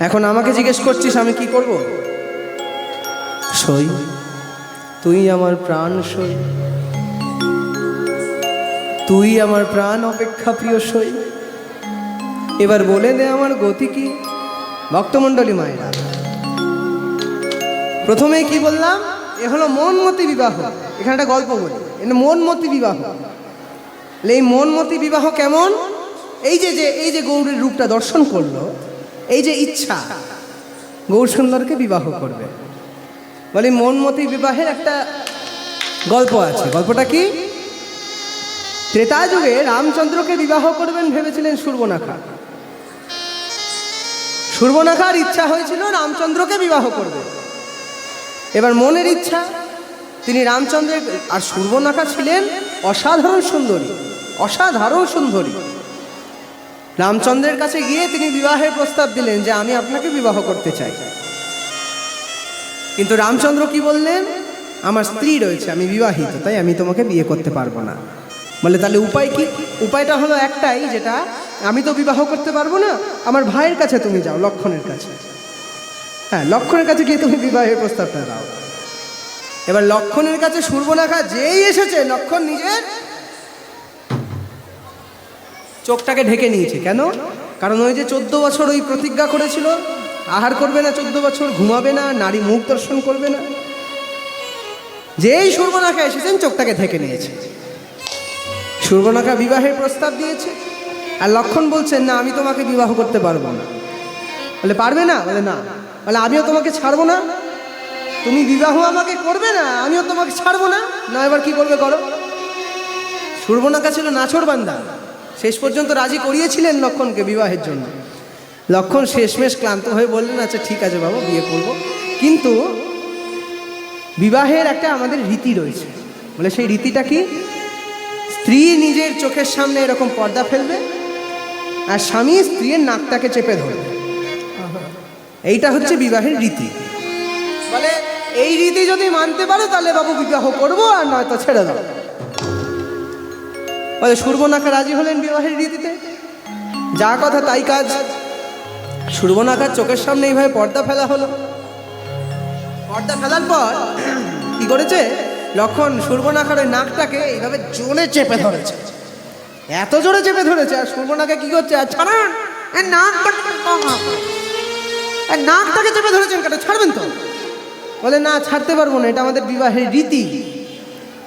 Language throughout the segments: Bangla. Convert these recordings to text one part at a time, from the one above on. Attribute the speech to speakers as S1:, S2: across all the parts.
S1: এখন আমাকে জিজ্ঞেস করছিস, আমি কি করব? সই, তুই আমার প্রাণ সই। তুই আমার প্রাণ অপেক্ষা প্রিয় সই। এবার বলে দে আমার গতি কি, ভক্তমণ্ডলী মায়েরা। প্রথমে কি বললাম? এ হলো মনমতি বিবাহ। এখানে একটা গল্প বলি। এটা মনমতি বিবাহ। এই মনমতি বিবাহ কেমন? এই যে যে, এই যে গৌরীর রূপটা দর্শন করল এই যে ইচ্ছা, গৌর সুন্দরকে বিবাহ করবে। বলে মনমতি বিবাহের একটা গল্প আছে। গল্পটা কি? ত্রেতা যুগে রামচন্দ্রকে বিবাহ করবেন ভেবেছিলেন সুর্বনাখা সুর্বনাখার ইচ্ছা হয়েছিল রামচন্দ্রকে বিবাহ করবে। এবার মনের ইচ্ছা, তিনি রামচন্দ্রের, আর সুর্বনাখা ছিলেন অসাধারণ সুন্দরী অসাধারণ সুন্দরী। রামচন্দ্রের কাছে গিয়ে তিনি বিবাহের প্রস্তাব দিলেন যে আমি আপনাকে বিবাহ করতে চাই। কিন্তু রামচন্দ্র কি বললেন? আমার স্ত্রী রয়েছে, আমি বিবাহিত, তাই আমি তোমাকে বিয়ে করতে পারব না। বলে তাহলে উপায় কি? উপায়টা হলো একটাই, যেটা আমি তো বিবাহ করতে পারব না, আমার ভাইয়ের কাছে তুমি যাও, লক্ষণের কাছে। হ্যাঁ লক্ষণের কাছে গিয়ে তুমি বিবাহের প্রস্তাবটা দাও। এবার লক্ষণের কাছে সুর্বনাখা যেই এসেছে, লক্ষণ নিজের চোখটাকে ঢেকে নিয়েছে। কেন? কারণ ওই যে চোদ্দ বছর ওই প্রতিজ্ঞা করেছিল, আহার করবে না চোদ্দ বছর, ঘুমাবে না, নারী মুখ দর্শন করবে না। যেই সুর্বনাখা এসেছেন, চোখটাকে ঢেকে নিয়েছে। সুর্বনাখা বিবাহের প্রস্তাব দিয়েছে, আর লক্ষণ বলছেন, না, আমি তোমাকে বিবাহ করতে পারব না। বলে, পারবে না? বলে না। বলে, আমিও তোমাকে ছাড়বো না। তুমি বিবাহ আমাকে করবে না, আমিও তোমাকে ছাড়বো না। না, এবার কি করবে, করো? সুর্বনাখা ছিল নাছর বান্দা। শেষ পর্যন্ত রাজি করিয়েছিলেন লক্ষণকে বিবাহের জন্য। লক্ষণ শেষমেশ ক্লান্ত হয়ে বললেন আচ্ছা ঠিক আছে বাবা, বিয়ে করব। কিন্তু বিবাহের একটা আমাদের রীতি রয়েছে। বলে সেই রীতিটা কি? স্ত্রী নিজের চোখের সামনে এরকম পর্দা ফেলবে আর স্বামী স্ত্রীর নাকটাকে চেপে ধরবে। এইটা হচ্ছে বিবাহের রীতি। বলে, এই রীতি যদি মানতে পারো তাহলে বাবু বিবাহ করব আর নয়তো ছেড়ে দাও বলে সুর্বনাখা রাজি হলেন বিবাহের রীতিতে। যা কথা তাই কাজ। সুর্বনাখার চোখের সামনে এইভাবে পর্দা ফেলা হলো। পর্দা ফেলার পর কি করেছে? লক্ষণ সুর্বনাখার ওই নাকটাকে এইভাবে জোরে চেপে ধরেছে। এত জোরে চেপে ধরেছে, আর সুর্বনাখা কি করছে? আর ছাড়ান! এর নাকটাকে চেপে ধরেছেন কেন? ছাড়বেন তো। বলে, না, ছাড়তে পারব না, এটা আমাদের বিবাহের রীতি।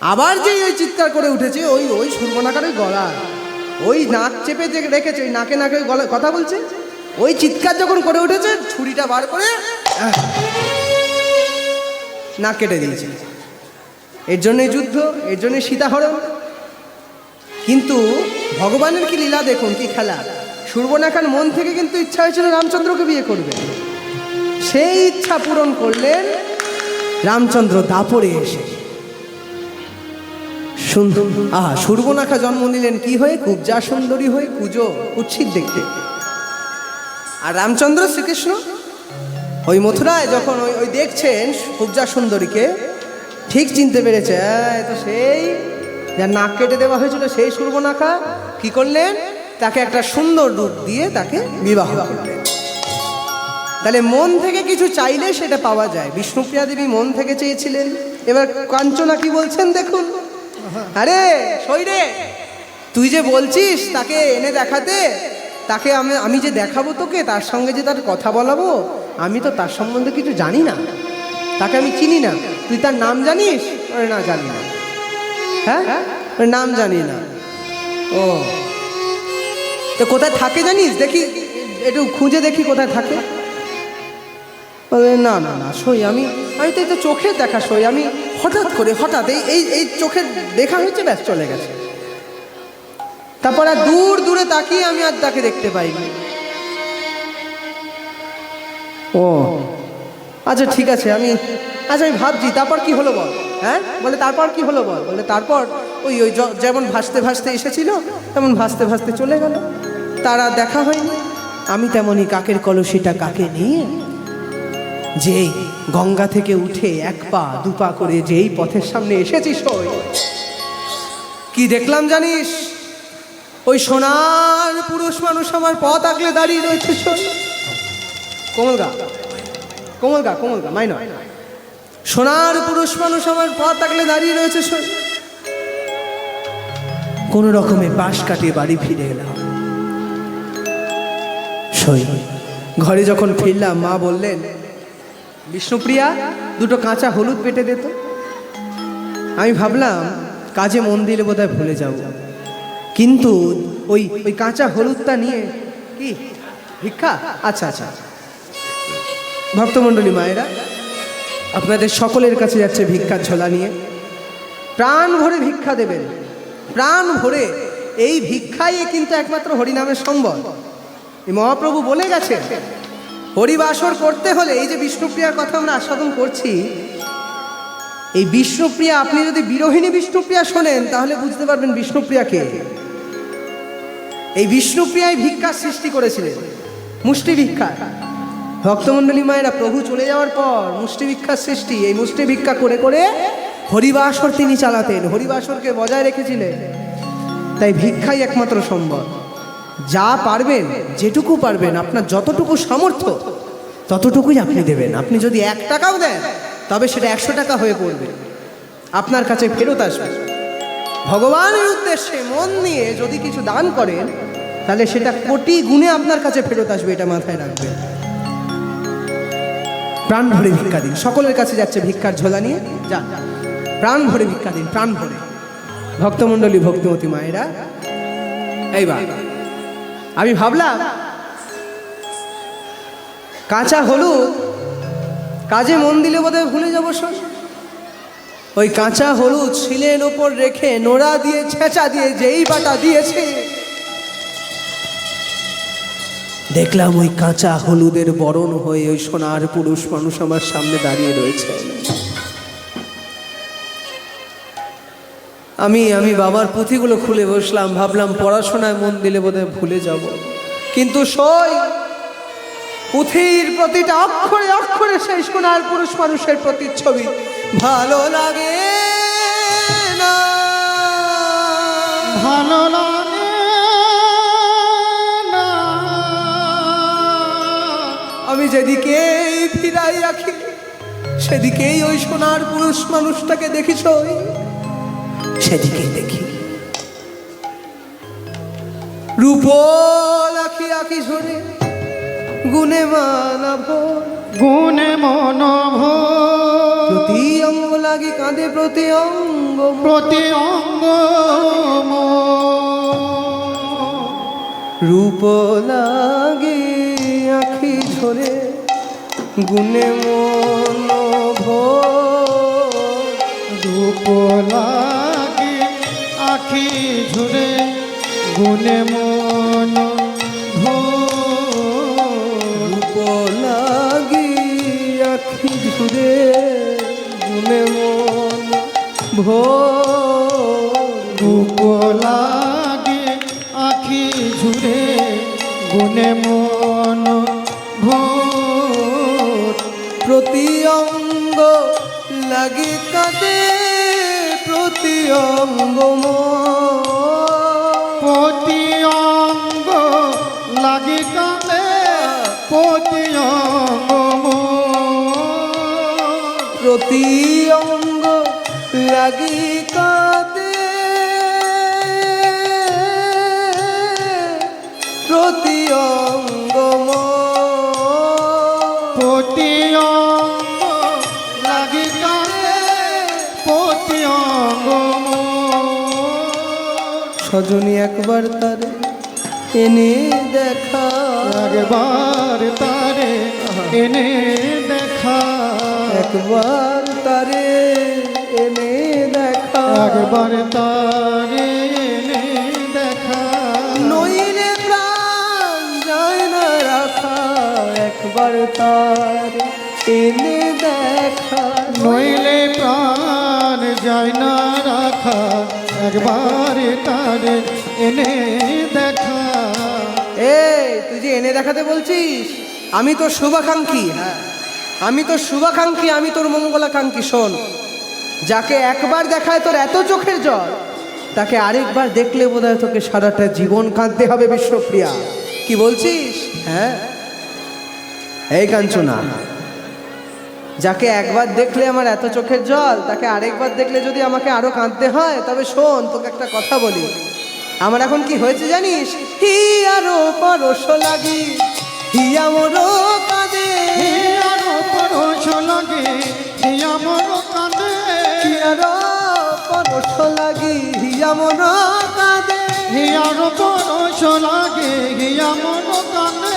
S1: আবার যে ওই চিৎকার করে উঠেছে, ওই ওই সুর্বনাকার ওই গলা। ওই নাক চেপে যে রেখেছে, ওই নাকে নাকে গলা কথা বলছে। ওই চিৎকার যখন করে উঠেছে, ছুরিটা বার করে নাক কেটে দিয়েছে। এর জন্যই যুদ্ধ, এর জন্যই সীতাহরণ। কিন্তু ভগবানের কি লীলা দেখুন, কি খেলা? সুর্বনাখার মন থেকে কিন্তু ইচ্ছা হয়েছিল রামচন্দ্রকে বিয়ে করবে। সেই ইচ্ছা পূরণ করলেন রামচন্দ্র দাপরে এসে। সুন্দর। আহা সুর্বনাখা জন্ম নিলেন কি হয়ে? কুবজা সুন্দরী হয়ে কুজো কুৎসিত দেখতে। আর রামচন্দ্র শ্রীকৃষ্ণ? ওই মথুরায় যখন ওই ওই দেখছেন কুবজা সুন্দরীকে ঠিক চিনতে পেরেছে "আহ, তো সেই যার নাক কেটে দেওয়া হয়েছিল সেই সুর্বনাখা কি করলেন? তাকে একটা সুন্দর রূপ দিয়ে তাকে বিবাহ তাহলে মন থেকে কিছু চাইলে সেটা পাওয়া যায়। বিষ্ণুপ্রিয়া দেবী মন থেকে চেয়েছিলেন। এবার কাঞ্চনা কি বলছেন দেখুন। আরে সইরে তুই যে বলছিস তাকে এনে দেখাতে, তাকে আমি আমি যে দেখাবো তোকে, তার সঙ্গে যে তার কথা বলাবো, আমি তো তার সম্বন্ধে কিছু জানি না। তাকে আমি চিনি না। তুই তার নাম জানিস? আরে না, জানি না। হ্যাঁ? ওর নাম জানি না। ও। তো কোথায় থাকে জানিস? দেখি, একটু খুঁজে দেখি কোথায় থাকে। বলে, না না না, সই আমি আমি তো এই তো চোখে দেখা সই, আমি হঠাৎ করে, হঠাৎ এই এই এই চোখের দেখা হয়েছে, ব্যাস, চলে গেছে। তারপর আর দূর, দূরে তাকিয়ে আমি আর তাকে দেখতে পাইনি। ও আচ্ছা ঠিক আছে, আমি আচ্ছা আমি ভাবছি, তারপর কি হলো বল? হ্যাঁ? বলে, তারপর কি হলো বল? বলে, তারপর ওই ওই যেমন ভাসতে ভাসতে এসেছিল, তেমন ভাসতে ভাসতে চলে গেল। তারা দেখা হয়নি। আমি তেমনই কাকের কলসিটা কাকে নিয়ে যেই গঙ্গা থেকে উঠে এক পা, দু পা করে যেই পথের সামনে এসেছিস ওই কি দেখলাম জানিস? ওই সোনার পুরুষ মানুষ আমার পথ আগলে দাঁড়িয়ে রয়েছে কোমলগা কোমলগা কোমলগা মাই নয়। সোনার পুরুষ মানুষ আমার পা থাকলে দাঁড়িয়ে রয়েছে কোন রকমে বাঁশ কাটিয়ে বাড়ি ফিরে এলাম। ঘরে যখন ফিরলাম, মা বললেন বিষ্ণুপ্রিয়া, দুটো কাঁচা হলুদ পেটে দিত আমি ভাবলাম, কাজে মন দিলে বোধহয় ভুলে যাব। কিন্তু ওই ওই কাঁচা হলুদটা নিয়ে কি? ভিক্ষা? আচ্ছা আচ্ছা। ভক্তমণ্ডলী মায়েরা, আপনাদের সকলের কাছে যাচ্ছে ভিক্ষার ঝোলা নিয়ে। প্রাণ ভরে ভিক্ষা দেবেন। প্রাণ ভরে এই ভিক্ষাই কিন্তু একমাত্র হরিনামের সম্বল। এই মহাপ্রভু বলে গেছে হরিবাসর করতে হলে এই যে বিষ্ণুপ্রিয়ার কথা আমরা আস্বাদন করছি, এই বিষ্ণুপ্রিয়া, আপনি যদি বিরোহিণী বিষ্ণুপ্রিয়া শোনেন, তাহলে বুঝতে পারবেন বিষ্ণুপ্রিয়াকে। এই বিষ্ণুপ্রিয়ায় ভিক্ষার সৃষ্টি করেছিলেন। মুষ্টি ভিক্ষা। ভক্তমণ্ডলী মায়েরা, প্রভু চলে যাওয়ার পর মুষ্টি ভিক্ষার সৃষ্টি, এই মুষ্টি ভিক্ষা করে করে হরিবাসর তিনি চালাতেন। হরিবাসরকে বজায় রেখেছিলেন। তাই ভিক্ষাই একমাত্র সম্ভব যা পারবেন, যেটুকু পারবেন, আপনার যতটুকু সামর্থ্য, ততটুকুই আপনি দেবেন। আপনি যদি এক টাকাও দেন, তবে সেটা একশো টাকা হয়ে পড়বে। আপনার কাছে ফেরত আসবে। ভগবানের উদ্দেশ্যে মন নিয়ে যদি কিছু দান করেন, তাহলে সেটা কোটি গুণে আপনার কাছে ফেরত আসবে, এটা মাথায় রাখবেন। প্রাণ ভরে ভিক্ষা দিন। সকলের কাছে যাচ্ছে ভিক্ষার ঝোলা নিয়ে। যা। প্রাণ ভরে ভিক্ষা দিন, প্রাণ ভরে। ভক্তমণ্ডলী, ভক্তিমতী মায়েরা, এইবার। আমি ভাবলাম, কাঁচা হলুদ, কাজে মন দিলে বোধহয় ভুলে যাব সব। ওই কাঁচা হলুদ শিলের ওপর রেখে নোড়া দিয়ে, ছেঁচা দিয়ে, যেই বাটা দিয়েছে, দেখলাম ওই কাঁচা হলুদের বরণ হয়ে ওই সোনার পুরুষ মানুষ আমার সামনে দাঁড়িয়ে রয়েছে। আমি আমি বাবার পুঁথিগুলো খুলে বসলাম ভাবলাম পড়াশোনায় মন দিলে বোধহয় ভুলে যাব। কিন্তু সই পুঁথির প্রতিটা অক্ষরে অক্ষরে সেই সোনার পুরুষ মানুষের প্রতিচ্ছবি। ভালো লাগে না।
S2: ভালো লাগে না।
S1: আমি যেদিকেই ফিরাই রাখি সেদিকেই ওই সোনার পুরুষ মানুষটাকে দেখিস সেদিকেই দেখি। রূপ লাখি আখি ঝরে গুনে মানাভ
S2: গুণে মনোভ
S1: প্রতি অঙ্গ লাগি কাঁদে প্রতি অঙ্গ
S2: প্রতি অঙ্গ
S1: রূপ লাগে আখি ঝরে গুনে মনোভ
S2: ধূপ লাগে আখি ঝুরে গুনে মন
S1: রূপ লাগি আখি ঝুরে গুনে মন ভোর।
S2: ধূপ লাগে আখি ঝুরে গুণে মন ভোর।
S1: প্রতি অঙ্গ লাগি কাঁদে প্রতি অঙ্গ মন।
S2: প্রতি অঙ্গ লাগে কালে প্রতি অঙ্গ
S1: প্রতি অঙ্গ লাগি সজনী একবার তার এনে দেখা।
S2: একবার তারে এনে দেখা।
S1: একবার তারে এনে দেখা।
S2: একবার তারে এনে দেখা।
S1: নইলে প্রাণ যায় না রাখা। একবার তার এনে দেখা।
S2: নইলে প্রাণ যায় না রাখা। একবার তারে এনে দেখা।
S1: এ তুই যে এনে দেখাতে বলছিস, আমি তোর শুভাকাঙ্ক্ষী। হ্যাঁ আমি তোর শুভাকাঙ্ক্ষী, আমি তোর মঙ্গলাকাঙ্ক্ষী, শোন। যাকে একবার দেখায় তোর এত চোখের জল, তাকে আরেকবার দেখলে বোধহয় তোকে সারাটা জীবন কাঁদতে হবে বিশ্বপ্রিয়া। কি বলছিস? হ্যাঁ? এই কাঞ্চনা যাকে একবার দেখলে আমার এত চোখের জল তাকে আরেকবার দেখলে যদি আমাকে আরও কাঁদতে হয় তবে শোন তোকে একটা কথা বলি। আমার এখন কি হয়েছে জানিস? হি আরও পরশ লাগি হিয়া মোরো কাঁদে।
S2: হিয়ার পরশ লাগে হিয়া মর কাঁদে।
S1: হি আরও পরশ লাগি হিয়া মোরো কাঁদে।
S2: হিয়ার পরশ লাগে হিয়া মর কাঁদে।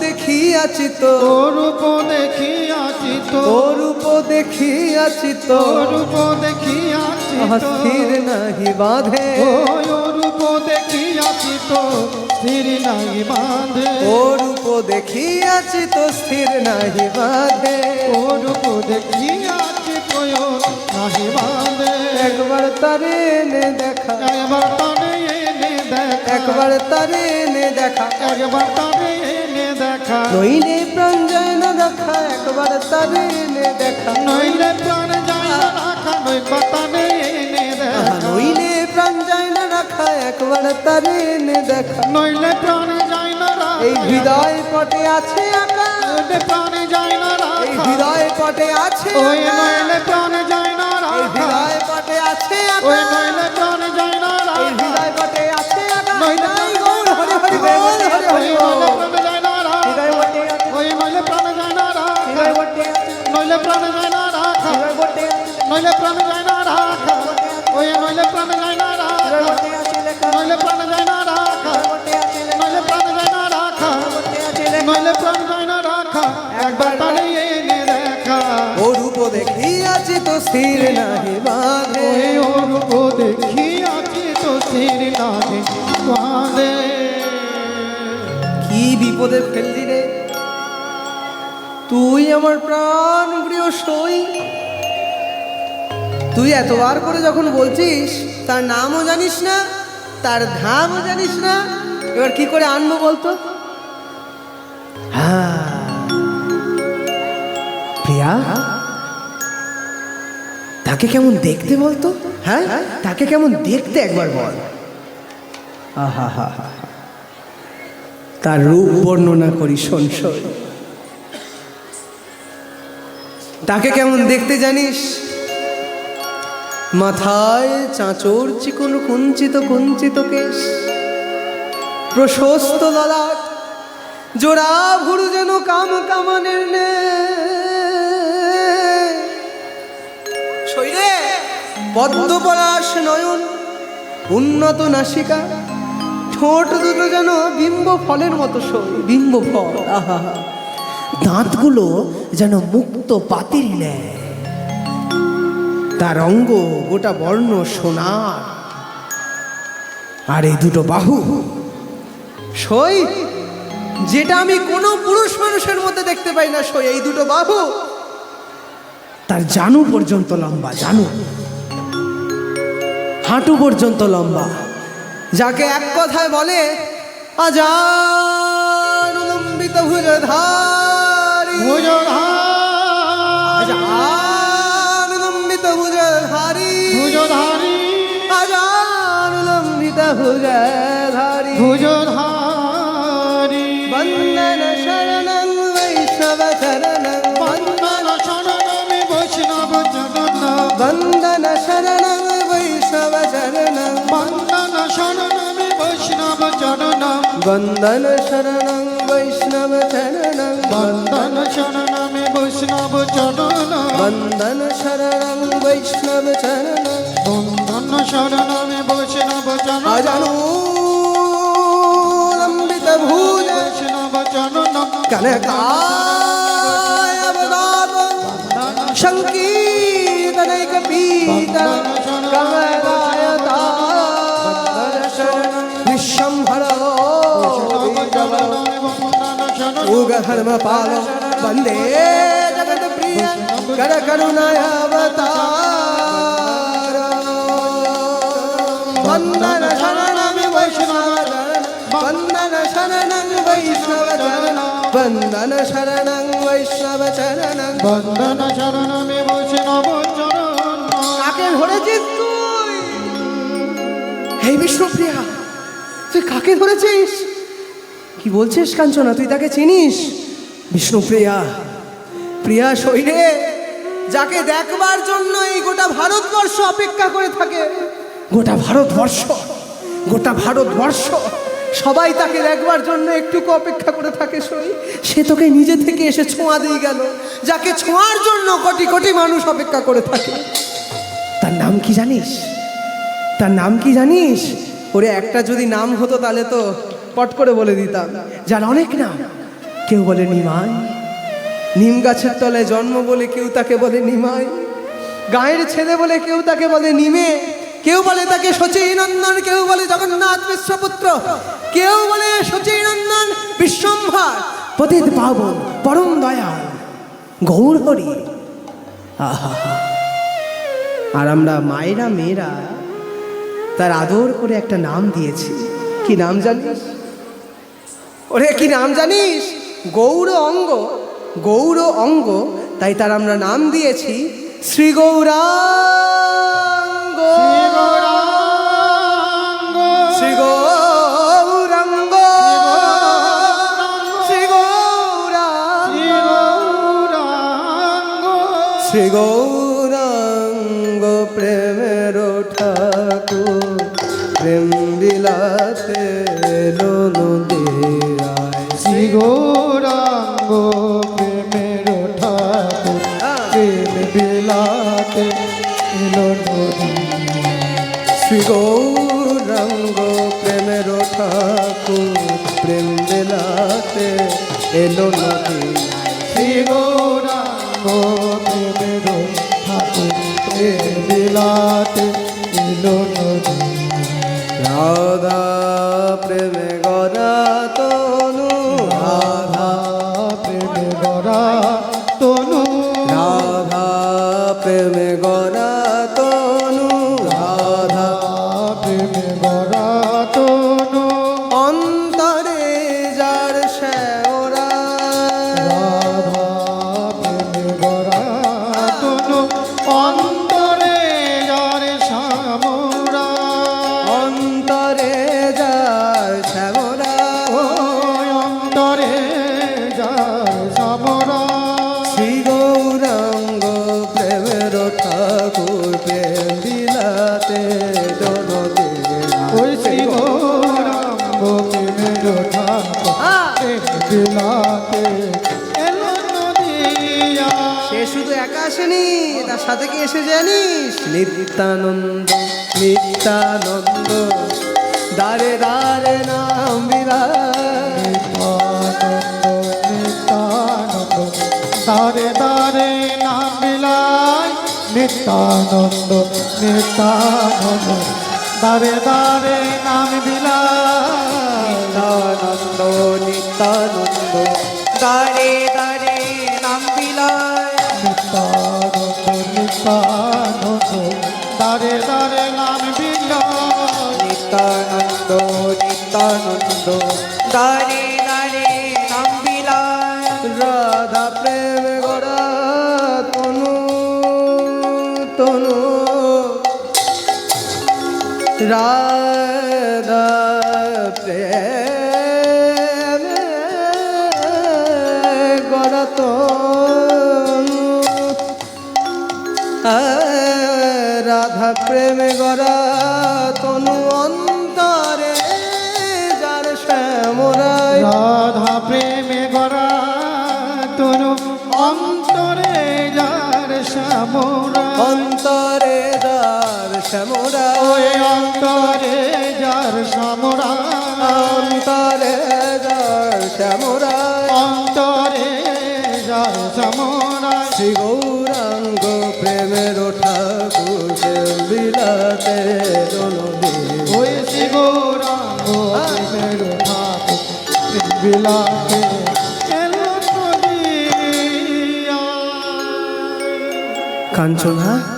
S1: দেখিয়াছি তো।
S2: রূপ দেখিয়াছি তো।
S1: অরূপ দেখিয়াছি তো।
S2: রূপ দেখিয়াছি
S1: স্থির নাহি বাঁধে।
S2: ওই রূপ দেখিয়াছি তো। স্থির নাই বাঁধে।
S1: ও রূপ দেখিয়াছি তো স্থির নাহি বাঁধে।
S2: ও রূপ দেখিয়াছি তো নাহি বাঁধে।
S1: একবার তারে নে দেখা।
S2: একবার তারে এনে দেখা।
S1: একবার তারে নে দেখা।
S2: একবার তারে দেখা।
S1: নইলে প্রাণ যায় না দেখা একবার তারে নে দেখা।
S2: নইলে প্রাণ যায় না রাখা নই পাতানে এনে
S1: আহা,
S2: দেখা
S1: নইলে প্রাণ যায় না রাখা একবার তারে নে দেখা।
S2: নইলে প্রাণ যায় না রাখা
S1: এই হৃদয় পটে আছে আঁকা
S2: নইলে প্রাণ যায় না রাখা এই
S1: হৃদয় পটে আছে
S2: ওই। নইলে প্রাণ যায় না রাখা এই
S1: হৃদয় পটে আছে
S2: ওই
S1: আঁকা।
S2: নইলে প্রাণ যায় না রাখা এই
S1: হৃদয় পটে আছে আঁকা।
S2: নইলে
S1: গৌর হরি হরি হরি
S2: ওই
S1: হরি
S2: প্রাণ যায় না রাখা। নইলে প্রাণ যায় না রাখা। ওই নইলে প্রাণ যায় না রাখা।
S1: আছে
S2: নইলে প্রাণ যায় না রাখা।
S1: আছে
S2: নইলে প্রাণ যায় না রাখা।
S1: আছে।
S2: নইলে প্রাণ যায় না রাখা। একবার তারে এনে দেখা।
S1: ও রূপ দেখিয়াছি তো স্থির নাহি বাঁধে।
S2: ওই রূপ দেখিয়াছি তো স্থির লাগে কাঁদে
S1: কি বিপদে ফেললি রে তুই আমার প্রাণ প্রিয় সই। তুই এতবার করে যখন বলছিস, তার নামও জানিস না, তার ধামও জানিস না, এবার কি করে আনব বলতো? হ্যাঁ। প্রিয়া? তাকে কেমন দেখতে বলতো? হ্যাঁ? তাকে কেমন দেখতে একবার বল। আহা হা হা তার রূপ বর্ণনা করি সংশয় তাকে কেমন দেখতে জানিস? মাথায় চাঁচর চিকন কুঞ্চিত কুঞ্চিত কেশ। প্রশস্ত ললাট, জোড়া ভুরু যেন কাম কামানের নে। পদ্মপলাশ নয়ন, উন্নত নাসিকা। ঠোঁট দুটো যেন বিম্ব ফলের মতো বিম্ব ফল আহা। দাঁতগুলো যেন মুক্ত পাতির নেয়। তার অঙ্গ গোটা বর্ণ সোনার। আর এই দুটো বাহু, সই, যেটা আমি কোনো পুরুষ মানুষের মধ্যে দেখতে পাই না, সই, এই দুটো বাহু। তার জানু পর্যন্ত লম্বা, জানু। হাঁটু পর্যন্ত লম্বা। যাকে এক কথায় বলে আজানুলম্বিত ভুজধারী আজানুলম্বিত ভুজধারী
S2: ভুজধারী।
S1: আজানুলম্বিত ভুজধারী।
S2: ভুজধারী
S1: বন্দন শরণং বৈষ্ণব চরণং
S2: বন্দন শরণমে বৈষ্ণব জগন্ন
S1: বন্দন শরণং বৈষ্ণব চরণং
S2: বন্দন শরণমে বৈষ্ণব চরণ
S1: বন্দন শরণং চরণং
S2: বন্দন শরণমে বৈষ্ণব চরণ।
S1: বন্দন শরণং বৈষ্ণব চরণং।
S2: বন্দন শরণমে বৈষ্ণব চরণ।
S1: লম্বিত ভুজ।
S2: বৈষ্ণব চরণ।
S1: কনকায় অবদাত সংকীর্তনৈক উগধর্ম পাল বন্দে জগত প্রিয় কর করুণায় অবতার বন্দন শরণমি বৈষ্ণব বন্দন শরণং বৈষ্ণব চরণ বন্দন শরণং বৈষ্ণব চরণং
S2: বন্দন শরণমে বৈষ্ণব চরণ
S1: কাকে ধরেছিস তুই? হে বিষ্ণুপ্রিয়া তুই কাকে ধরেছিস? কি বলছিস, কাঞ্চনা? তুই তাকে চিনিস? বিষ্ণুপ্রিয়া প্রিয়া শৈরে যাকে দেখবার জন্য এই গোটা ভারতবর্ষ অপেক্ষা করে থাকে। গোটা ভারতবর্ষ গোটা ভারতবর্ষ, সবাই তাকে দেখবার জন্য একটুকু অপেক্ষা করে থাকে সই সে তোকে নিজে থেকে এসে ছোঁয়া দিয়ে গেল, যাকে ছোঁয়ার জন্য কোটি কোটি মানুষ অপেক্ষা করে থাকে। তার নাম কি জানিস? তার নাম কি জানিস? ওরে, একটা যদি নাম হতো তাহলে তো পট করে বলে দিতাম, যার অনেক নাম। কেউ বলে নিমাই, নিম গাছের তলায় জন্ম বলে কেউ তাকে বলে নিমাই, গায়ের ছেলে বলে কেউ তাকে বলে নিমে, কেউ বলে তাকে শচীনন্দন কেউ বলে জগন্নাথ মিশ্রপুত্র কেউ বলে শচীনন্দন বিশ্বম্ভর। পতিত পাবন পরম দয়াল, গৌর হরি। আর আমরা মায়েরা, মেয়েরা, তার আদর করে একটা নাম দিয়েছি। কি নাম জানিস? ওরে কি নাম জানিস? গৌর অঙ্গ গৌর অঙ্গ তাই তার আমরা নাম দিয়েছি শ্রী গৌরাঙ্গ। শ্রী গৌরাঙ্গ। শ্রী গৌরাঙ্গ। শ্রী গৌরাঙ্গ। বিলাতে
S2: এলো নদী।
S1: শ্রী গৌরাঙ্গ প্রেমের ঠাকুর প্রেম বিলাতে এলো নদিয়ায়
S2: প্রেমে
S1: একা আসেনি তার সাথে কি এসে জানিস? নিত্যানন্দ নিত্যানন্দ দারে দারে নাম
S2: নিত্যানন্দ দারে দারে নাম বিলায়। নিত্যানন্দ নিত্যানন্দ দারে দারে নাম বিলায়।
S1: নিত্যানন্দ নিত্যানন্দ। দারে নাম বিলায়
S2: নিত্যানন্দ নিত্যানন্দ। দারে দারে নাম বিলায়
S1: রাধা প্রেম গড়া তনু তনু। রাধা রাধা প্রেমে গড়া তনু অন্তরে যার শ্যামরায়
S2: রাধা প্রেমে গড়া তনু অন্তরে যার শ্যামরা এলো
S1: কাঞ্চনা